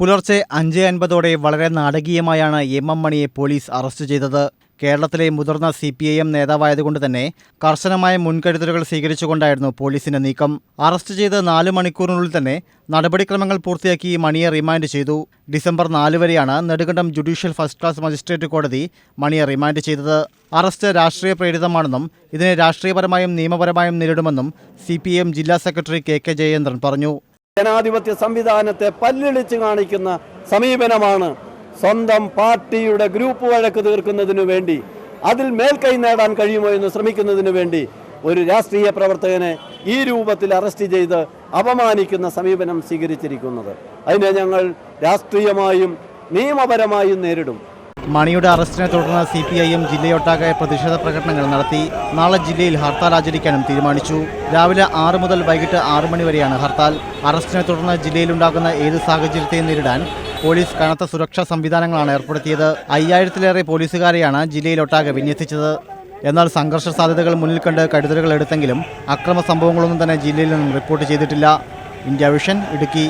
പുലർച്ചെ അഞ്ച് അൻപതോടെ വളരെ നാടകീയമായാണ് എം എം മണിയെ പോലീസ് അറസ്റ്റ് ചെയ്തത്. കേരളത്തിലെ മുതിർന്ന സി പി ഐ എം നേതാവായതുകൊണ്ട് തന്നെ കർശനമായ മുൻകരുതലുകൾ സ്വീകരിച്ചുകൊണ്ടായിരുന്നു പോലീസിന്റെ നീക്കം. അറസ്റ്റ് ചെയ്ത് നാല് മണിക്കൂറിനുള്ളിൽ തന്നെ നടപടിക്രമങ്ങൾ പൂർത്തിയാക്കി മണിയെ റിമാൻഡ് ചെയ്തു. ഡിസംബർ നാല് വരെയാണ് Nedumkandam judicial first class magistrate കോടതി മണിയെ റിമാൻഡ് ചെയ്തത്. അറസ്റ്റ് രാഷ്ട്രീയ പ്രേരിതമാണെന്നും ഇതിനെ രാഷ്ട്രീയപരമായും നിയമപരമായും നേരിടുമെന്നും സി ജില്ലാ സെക്രട്ടറി കെ കെ ജയേന്ദ്രൻ പറഞ്ഞു. ജനാധിപത്യ സംവിധാനത്തെ പല്ലിളിച്ച് കാണിക്കുന്ന സമീപനമാണ് സ്വന്തം പാർട്ടിയുടെ ഗ്രൂപ്പ് വഴക്ക് തീർക്കുന്നതിനു വേണ്ടി അതിൽ മേൽക്കൈ നേടാൻ കഴിയുമോ എന്ന് ശ്രമിക്കുന്നതിനു വേണ്ടി ഒരു രാഷ്ട്രീയ പ്രവർത്തകനെ ഈ രൂപത്തിൽ അറസ്റ്റ് ചെയ്ത് അപമാനിക്കുന്ന സമീപനം സ്വീകരിച്ചിരിക്കുന്നത്. അതിനെ ഞങ്ങൾ രാഷ്ട്രീയമായും നിയമപരമായും നേരിടും. മണിയുടെ അറസ്റ്റിനെ തുടർന്ന് സി പി ഐ എം ജില്ലയൊട്ടാകെ പ്രതിഷേധ പ്രകടനങ്ങൾ നടത്തി നാളെ ജില്ലയിൽ ഹർത്താൽ ആചരിക്കാനും തീരുമാനിച്ചു. രാവിലെ ആറ് മുതൽ വൈകിട്ട് ആറ് മണി വരെയാണ് ഹർത്താൽ. അറസ്റ്റിനെ തുടർന്ന് ജില്ലയിലുണ്ടാകുന്ന ഏത് സാഹചര്യത്തെയും നേരിടാൻ പോലീസ് കനത്ത സുരക്ഷാ സംവിധാനങ്ങളാണ് ഏർപ്പെടുത്തിയത്. അയ്യായിരത്തിലേറെ പോലീസുകാരെയാണ് ജില്ലയിലൊട്ടാകെ വിന്യസിച്ചത്. എന്നാൽ സംഘർഷ സാധ്യതകൾ മുന്നിൽ കണ്ട് കരുതലുകൾ എടുത്തെങ്കിലും അക്രമ സംഭവങ്ങളൊന്നും തന്നെ ജില്ലയിൽ നിന്നും റിപ്പോർട്ട് ചെയ്തിട്ടില്ല. India vision Idukki.